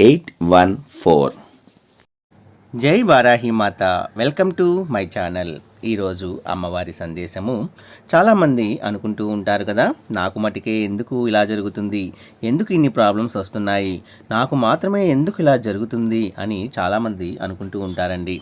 eight one four. జై వారాహి మాత. Welcome to my channel. ఈరోజు అమ్మవారి సందేశము. చాలామంది అనుకుంటూ ఉంటారు కదా నాకు మటుకే ఎందుకు ఇలా జరుగుతుంది? ఎందుకు ఇన్ని ప్రాబ్లమ్స్ వస్తున్నాయి? నాకు మాత్రమే ఎందుకు ఇలా జరుగుతుంది? అని చాలామంది అనుకుంటూ ఉంటారండి.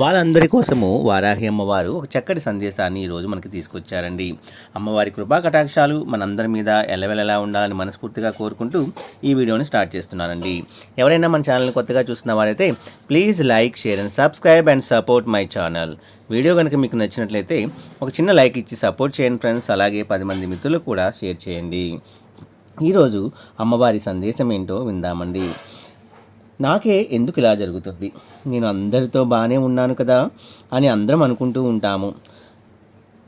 వాళ్ళందరి కోసము వారాహి అమ్మవారు ఒక చక్కటి సందేశాన్ని ఈరోజు మనకి తీసుకొచ్చారండి. అమ్మవారి కృపా కటాక్షాలు మనందరి మీద ఎల్లవెల్లలా ఉండాలని మనస్ఫూర్తిగా కోరుకుంటూ ఈ వీడియోని స్టార్ట్ చేస్తున్నానండి. ఎవరైనా మన ఛానల్ని కొత్తగా చూస్తున్న వారైతే please like share and subscribe and support my channel video కనుక మీకు నచ్చినట్లయితే ఒక చిన్న లైక్ ఇచ్చి సపోర్ట్ చేయండి ఫ్రెండ్స్. అలాగే పది మంది మిత్రులకు కూడా షేర్ చేయండి. ఈరోజు అమ్మవారి సందేశం ఏంటో విందామండి. నాకే ఎందుకు ఇలా జరుగుతుంది? నేను అందరితో బాగానే ఉన్నాను కదా అని అందరం అనుకుంటూ ఉంటాము.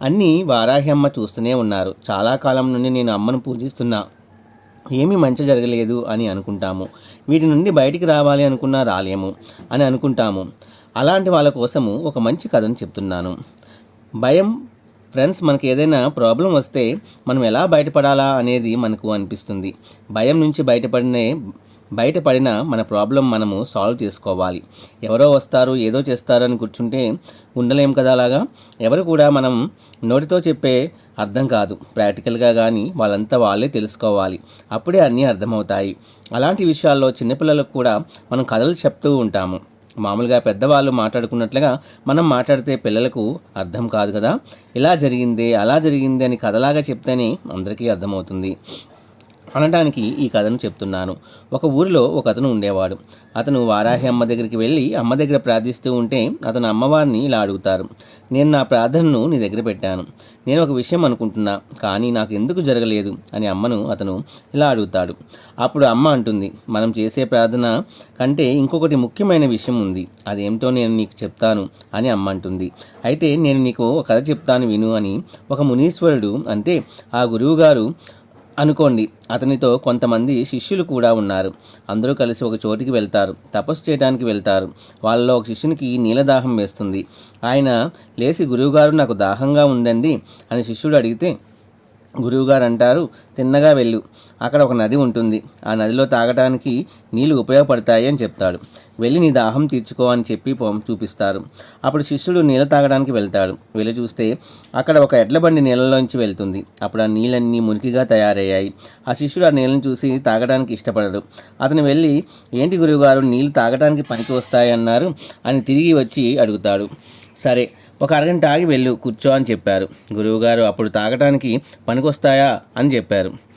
అన్నీ వారాహి అమ్మ చూస్తూనే ఉన్నారు. చాలా కాలం నుండి నేను అమ్మను పూజిస్తున్నా. ఏమీ మంచి జరగలేదు అని అనుకుంటాము. వీటి నుండి బయటికి రావాలి అనుకున్నా రాలేము అని అనుకుంటాము. అలాంటి వాళ్ళ కోసము ఒక మంచి కథను చెప్తున్నాను. భయం ఫ్రెండ్స్ మనకి ఏదైనా ప్రాబ్లం వస్తే మనం ఎలా బయటపడాలా అనేది మనకు అనిపిస్తుంది. భయం నుంచి బయటపడినే బయటపడిన మన ప్రాబ్లం మనము సాల్వ్ చేసుకోవాలి. ఎవరో వస్తారు ఏదో చేస్తారని కూర్చుంటే ఉండలేం కదా అలాగా? ఎవరు కూడా మనం నోటితో చెప్పే అర్థం కాదు. ప్రాక్టికల్గా కానీ వాళ్ళంతా వాళ్ళే తెలుసుకోవాలి. అప్పుడే అన్నీ అర్థమవుతాయి. అలాంటి విషయాల్లో చిన్నపిల్లలకు కూడా మనం కథలు చెప్తూ ఉంటాము. మామూలుగా పెద్దవాళ్ళు మాట్లాడుకున్నట్లుగా మనం మాట్లాడితే పిల్లలకు అర్థం కాదు కదా? ఇలా జరిగింది అలా జరిగింది అని కథలాగా చెప్తేనే అందరికీ అర్థమవుతుంది. అనడానికి ఈ కథను చెప్తున్నాను. ఒక ఊరిలో ఒక అతను ఉండేవాడు. అతను వారాహి అమ్మ దగ్గరికి వెళ్ళి అమ్మ దగ్గర ప్రార్థిస్తూ ఉంటే అతను అమ్మవారిని ఇలా అడుగుతారు. నేను నా ప్రార్థనను నీ దగ్గర పెట్టాను. నేను ఒక విషయం అనుకుంటున్నా కానీ నాకు ఎందుకు జరగలేదు? అని అమ్మను అతను ఇలా అడుగుతాడు. అప్పుడు అమ్మ అంటుంది మనం చేసే ప్రార్థన కంటే ఇంకొకటి ముఖ్యమైన విషయం ఉంది. అదేమిటో నేను నీకు చెప్తాను అని అమ్మ అంటుంది. అయితే నేను నీకు ఒక కథ చెప్తాను విను అని ఒక మునీశ్వరుడు అంటే ఆ గురువుగారు అనుకోండి. అతనితో కొంతమంది శిష్యులు కూడా ఉన్నారు. అందరూ కలిసి ఒక చోటికి వెళ్తారు. తపస్సు చేయడానికి వెళ్తారు. వాళ్ళలో ఒక శిష్యునికి నీలదాహం వేస్తుంది. ఆయన లేచి గురువుగారు నాకు దాహంగా ఉందండి అని శిష్యుడు అడిగితే గురువుగారు అంటారు తిన్నగా వెళ్ళు. అక్కడ ఒక నది ఉంటుంది. ఆ నదిలో తాగటానికి నీళ్ళు ఉపయోగపడతాయి అని చెప్తాడు. వెళ్ళి నీ దాహం తీర్చుకో అని చెప్పి చూపిస్తారు. అప్పుడు శిష్యుడు నీళ్ళ తాగడానికి వెళ్తాడు. వెళ్ళి చూస్తే అక్కడ ఒక ఎడ్ల బండి నీళ్ళలోంచి వెళ్తుంది. అప్పుడు ఆ నీళ్ళన్నీ మురికిగా తయారయ్యాయి. ఆ శిష్యుడు ఆ నీళ్ళని చూసి తాగడానికి ఇష్టపడడు. అతను వెళ్ళి ఏంటి గురువుగారు నీళ్ళు తాగడానికి పనికి వస్తాయన్నారు అని తిరిగి వచ్చి అడుగుతాడు. సరే ఒక అరగంట ఆగి వెళ్ళు కూర్చో అని చెప్పారు. గురువుగారు అప్పుడు తాగటానికి పనికొస్తాయా? అని చెప్పారు.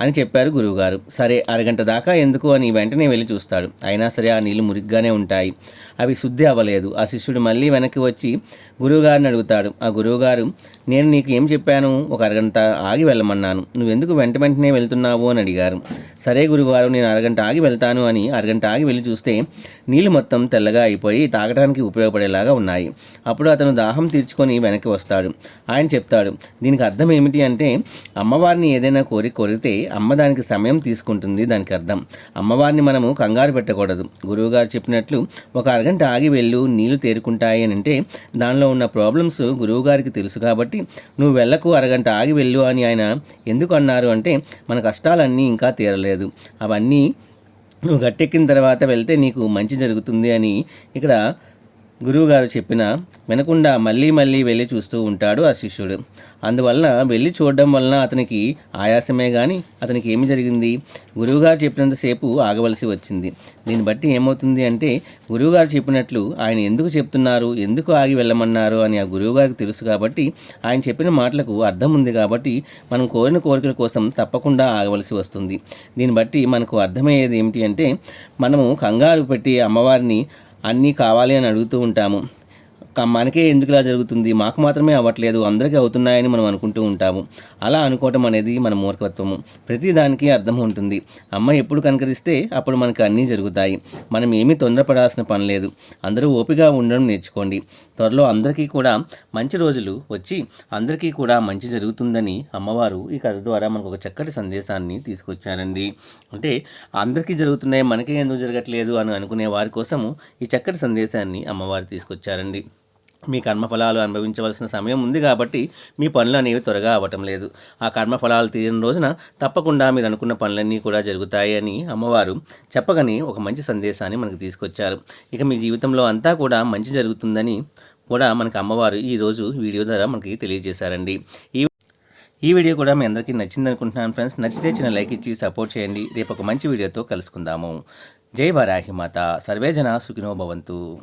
అని చెప్పారు గురువుగారు. సరే అరగంట దాకా ఎందుకు అని వెంటనే వెళ్ళి చూస్తాడు. అయినా సరే ఆ నీళ్ళు మురిగ్గానే ఉంటాయి. అవి శుద్ధి అవ్వలేదు. ఆ శిష్యుడు మళ్ళీ వెనక్కి వచ్చి గురువుగారిని అడుగుతాడు. ఆ గురువుగారు నేను నీకు ఏం చెప్పాను? ఒక అరగంట ఆగి వెళ్ళమన్నాను. నువ్వెందుకు వెంట వెంటనే వెళ్తున్నావు? అని అడిగారు. సరే గురువుగారు నేను అరగంట ఆగి వెళ్తాను అని అరగంట ఆగి వెళ్ళి చూస్తే నీళ్ళు మొత్తం తెల్లగా అయిపోయి తాగడానికి ఉపయోగపడేలాగా ఉన్నాయి. అప్పుడు అతను దాహం తీర్చుకొని వెనక్కి వస్తాడు. ఆయన చెప్తాడు దీనికి అర్థం ఏమిటి అంటే అమ్మవారిని ఏదైనా కోరిక కోరితే అమ్మ దానికి సమయం తీసుకుంటుంది దానికి అర్థం. అమ్మవారిని మనము కంగారు పెట్టకూడదు. గురువుగారు చెప్పినట్లు ఒక అరగంట ఆగి వెళ్ళు నీళ్ళు తేరుకుంటాయి అని అంటే దానిలో ఉన్న ప్రాబ్లమ్స్ గురువుగారికి తెలుసు కాబట్టి నువ్వు వెళ్ళకు అరగంట ఆగి వెళ్ళు అని ఆయన ఎందుకు అన్నారు అంటే మన కష్టాలన్నీ ఇంకా తీరలేదు. అవన్నీ నువ్వు గట్టెక్కిన తర్వాత వెళ్తే నీకు మంచి జరుగుతుంది అని ఇక్కడ గురువుగారు చెప్పిన వినకుండా మళ్ళీ మళ్ళీ వెళ్ళి చూస్తూ ఉంటాడు ఆ శిష్యుడు. అందువలన వెళ్ళి చూడడం వలన అతనికి ఆయాసమే కానీ అతనికి ఏమి జరిగింది? గురువుగారు చెప్పినంతసేపు ఆగవలసి వచ్చింది. దీన్ని బట్టి ఏమవుతుంది అంటే గురువుగారు చెప్పినట్లు ఆయన ఎందుకు చెప్తున్నారు? ఎందుకు ఆగి వెళ్ళమన్నారు? అని ఆ గురువుగారికి తెలుసు కాబట్టి ఆయన చెప్పిన మాటలకు అర్థం ఉంది కాబట్టి మనం కోరిన కోరికల కోసం తప్పకుండా ఆగవలసి వస్తుంది. దీన్ని బట్టి మనకు అర్థమయ్యేది ఏమిటి అంటే మనము కంగారు పెట్టి అమ్మవారిని అన్నీ కావాలి అని అడుగుతూ ఉంటాము. మనకే ఎందుకు ఇలా జరుగుతుంది? మాకు మాత్రమే అవ్వట్లేదు. అందరికీ అవుతున్నాయని మనం అనుకుంటూ ఉంటాము. అలా అనుకోవటం అనేది మన మూర్ఖత్వము. ప్రతి దానికి అర్థం ఉంటుంది. అమ్మ ఎప్పుడు కనకరిస్తే అప్పుడు మనకు అన్నీ జరుగుతాయి. మనం ఏమీ తొందరపడాల్సిన పని లేదు. అందరూ ఓపిగా ఉండడం నేర్చుకోండి. త్వరలో అందరికీ కూడా మంచి రోజులు వచ్చి అందరికీ కూడా మంచి జరుగుతుందని అమ్మవారు ఈ కథ ద్వారా మనకు ఒక చక్కటి సందేశాన్ని తీసుకొచ్చారండి. అంటే అందరికీ జరుగుతున్నాయి మనకే ఎందుకు జరగట్లేదు అని అనుకునే వారి కోసము ఈ చక్కటి సందేశాన్ని అమ్మవారు తీసుకొచ్చారండి. మీ కర్మఫలాలు అనుభవించవలసిన సమయం ఉంది కాబట్టి మీ పనులు అనేవి త్వరగా అవ్వటం లేదు. ఆ కర్మఫలాలు తీరిన రోజున తప్పకుండా మీరు అనుకున్న పనులన్నీ కూడా జరుగుతాయి అని అమ్మవారు చెప్పగానే ఒక మంచి సందేశాన్ని మనకు తీసుకొచ్చారు. ఇక మీ జీవితంలో అంతా కూడా మంచి జరుగుతుందని కూడా మనకు అమ్మవారు ఈరోజు వీడియో ద్వారా మనకి తెలియజేశారండి. ఈ ఈ వీడియో కూడా మీ అందరికీ నచ్చింది అనుకుంటున్నాను ఫ్రెండ్స్. నచ్చితే చిన్న లైక్ ఇచ్చి సపోర్ట్ చేయండి. రేపు ఒక మంచి వీడియోతో కలుసుకుందాము. జై వరాహి మాత. సర్వేజన సుఖినో భవంతు.